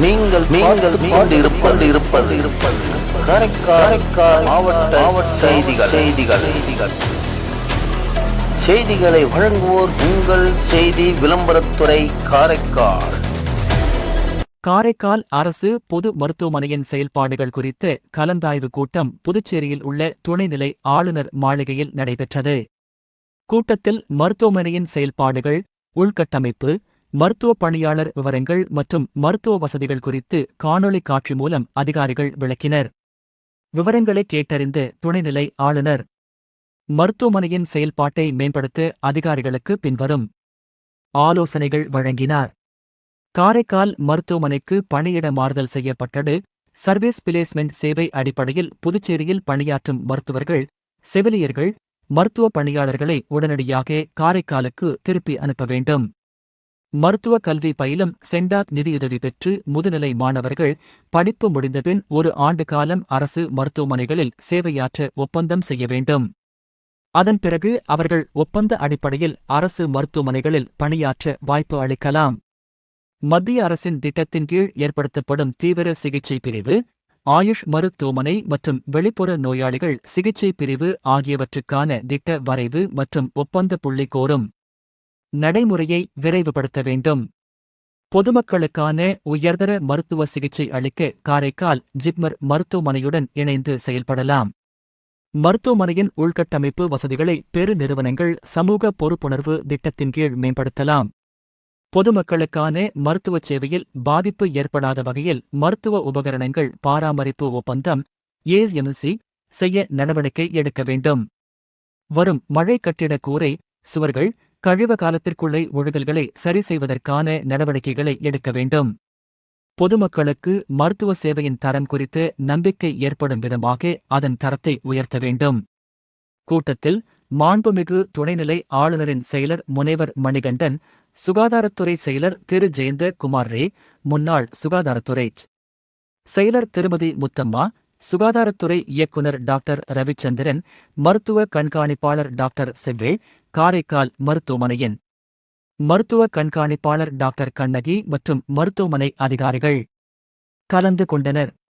நீங்கள் நீங்கள் இருப்பது இருப்பது இருப்பது காரைக்கால் மாவட்ட மாவட்ட செய்திகள். செய்திகள். செய்திகள். செய்திகளை வழங்குவோர் உங்கள் செய்தி விளம்பரத்துறை காரைக்கால். காரைக்கால் அரசு பொது மருத்துவமனையின் செயல்பாடுகள் குறித்த கலந்தாய்வு கூட்டம் புதுச்சேரியில் உள்ள துணைநிலை ஆளுநர் மாளிகையில் நடைபெற்றது. கூட்டத்தில் மருத்துவமனையின் செயல்பாடுகள் உள்கட்டமைப்பு மருத்துவ பணியாளர் விவரங்கள் மற்றும் மருத்துவ வசதிகள் குறித்து காணொளி காட்சி மூலம் அதிகாரிகள் விளக்கினர். விவரங்களை கேட்டறிந்து துணைநிலை ஆளுநர். மருத்துவமனையின் செயல்பாட்டை மேம்படுத்த அதிகாரிகளுக்கு பின்வரும் ஆலோசனைகள் வழங்கினார். காரைக்கால் மருத்துவமனைக்கு பணியிட மாறுதல் செய்யப்பட்டது. சர்வீஸ் பிளேஸ்மெண்ட் சேவை அடிப்படையில் புதுச்சேரியில் பணியாற்றும் மருத்துவர்கள் செவிலியர்கள் மருத்துவ பணியாளர்களை உடனடியாக காரைக்காலுக்கு திருப்பி அனுப்ப வேண்டும். மருத்துவ கல்வி பயிலும் சென்டாக் நிதியுதவி பெற்று முதுநிலை மாணவர்கள் படிப்பு முடிந்தபின் ஒரு ஆண்டு காலம் அரசு மருத்துவமனைகளில் சேவையாற்ற ஒப்பந்தம் செய்ய வேண்டும். அதன் பிறகு அவர்கள் ஒப்பந்த அடிப்படையில் அரசு மருத்துவமனைகளில் பணியாற்ற வாய்ப்பு அளிக்கலாம். மத்திய அரசின் திட்டத்தின் கீழ் ஏற்படுத்தப்படும் தீவிர சிகிச்சை பிரிவு ஆயுஷ் மருத்துவமனை மற்றும் வெளிப்புற நோயாளிகள் சிகிச்சை பிரிவு ஆகியவற்றுக்கான திட்ட வரைவு மற்றும் ஒப்பந்த புள்ளி கோரும். நடைமுறையை விரைவுபடுத்த வேண்டும். பொதுமக்களுக்கான உயர்தர மருத்துவ சிகிச்சை அளிக்க காரைக்கால் ஜிப்மர் மருத்துவமனையுடன் இணைந்து செயல்படலாம். மருத்துவமனையின் உள்கட்டமைப்பு வசதிகளை பெருநிறுவனங்கள் சமூக பொறுப்புணர்வு திட்டத்தின் கீழ் மேம்படுத்தலாம். பொதுமக்களுக்கான மருத்துவச் சேவையில் பாதிப்பு ஏற்படாத வகையில் மருத்துவ உபகரணங்கள் பாராமரிப்பு ஒப்பந்தம் ஏஎம்சி செய்ய நடவடிக்கை எடுக்க வேண்டும். வரும் மழை கட்டிட கூரை சுவர்கள் கழிவ காலத்திற்குள்ளே ஒழுகல்களை சரி செய்வதற்கான நடவடிக்கைகளை எடுக்க வேண்டும். பொதுமக்களுக்கு மருத்துவ சேவையின் தரம் குறித்து நம்பிக்கை ஏற்படும் விதமாக அதன் தரத்தை உயர்த்த வேண்டும். கூட்டத்தில் மாண்புமிகு துணைநிலை ஆளுநரின் செயலர் முனைவர் மணிகண்டன் சுகாதாரத்துறை செயலர் திரு. ஜெயந்த குமார் ரே முன்னாள் சுகாதாரத்துறை செயலர் திருமதி முத்தம்மா சுகாதாரத்துறை இயக்குனர் டாக்டர் ரவிச்சந்திரன் மருத்துவ கண்காணிப்பாளர் டாக்டர் செவ்வே காரைக்கால் மருத்துவமனையின் மருத்துவ கண்காணிப்பாளர் டாக்டர் கண்ணகி மற்றும் மருத்துவமனை அதிகாரிகள் கலந்து கொண்டனர்.